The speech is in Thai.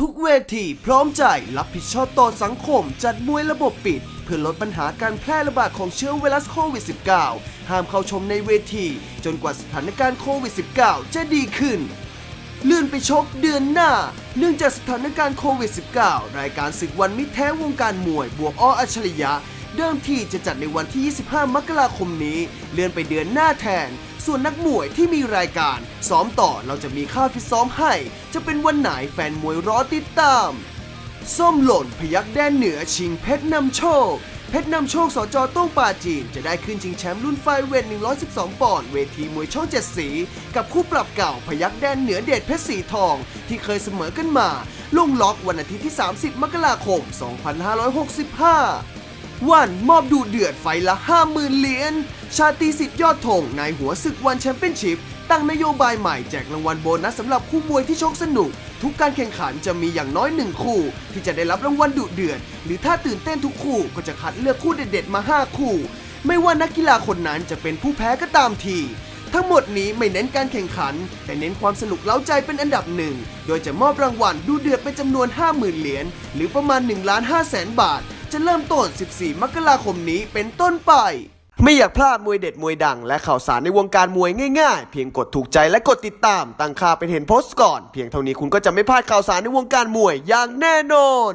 ทุกเวทีพร้อมใจรับผิดชอบต่อสังคม จัดมวยระบบปิด เพื่อลดปัญหาการแพร่ระบาดของเชื้อไวรัสโควิด -19 ห้ามเข้าชมในเวที จนกว่าสถานการณ์โควิด -19 จะดีขึ้น เลื่อนไปชกเดือนหน้า เนื่องจากสถานการณ์โควิด -19 รายการศึกวันมิตรแท้วงการมวยบวกอ้ออัจฉริยะ เดิมทีจะจัดในวันที่ 25 มกราคมนี้ เลื่อนไปเดือนหน้าแทน ส่วนนักมวยที่มีรายการ ซ้อมต่อเราจะมีค่าฟิตซ้อมให้ จะเป็นวันไหนแฟนมวยรอติดตาม ส้มหล่นพยักแดนเหนือชิงเพชรนำโชค เพชรนำโชคสจต้องป่าจีน จะได้ขึ้นชิงแชมป์รุ่นไฟเวท 112 ปอนด์เวทีมวยช่องเจ็ดสี กับคู่ปรับเก่าพยักแดนเหนือเดชเพชรสีทอง ที่เคยเสมอกันมาลงล็อกวันอาทิตย์ที่ 30 มกราคม 2565 วันมอบดูเดือดไฟละ 50,000 เหรียญ ชาตรีสิทธิ์ยอดธงนายหัวศึกวันแชมเปี้ยนชิพ ตั้งนโยบายใหม่แจกรางวัลโบนัสสำหรับคู่มวยที่ชกสนุก ทุกการแข่งขันจะมีอย่างน้อยหนึ่งคู่ ที่จะได้รับรางวัลดุเดือด หรือถ้าตื่นเต้นทุกคู่ก็จะคัดเลือกคู่เด็ดๆมา 5 คู่ ไม่ว่านักกีฬาคนนั้นจะเป็นผู้แพ้ก็ตามทีทั้งหมดนี้ไม่เน้นการแข่งขัน แต่เน้นความสนุกเล้าใจเป็นอันดับหนึ่ง โดยจะมอบรางวัลดูเดือดเป็นจำนวน 50,000 เหรียญหรือประมาณ1ล้าน5แสนบาท จะเริ่มต้น 14 มกราคมนี้เป็นต้นไป ไม่อยากพลาดมวยเด็ดมวยดัง และข่าวสารในวงการมวยง่ายๆ เพียงกดถูกใจและกดติดตามตั้งค่าเป็นเห็นโพสต์ก่อน เพียงเท่านี้คุณก็จะไม่พลาดข่าวสารในวงการมวยอย่างแน่นอน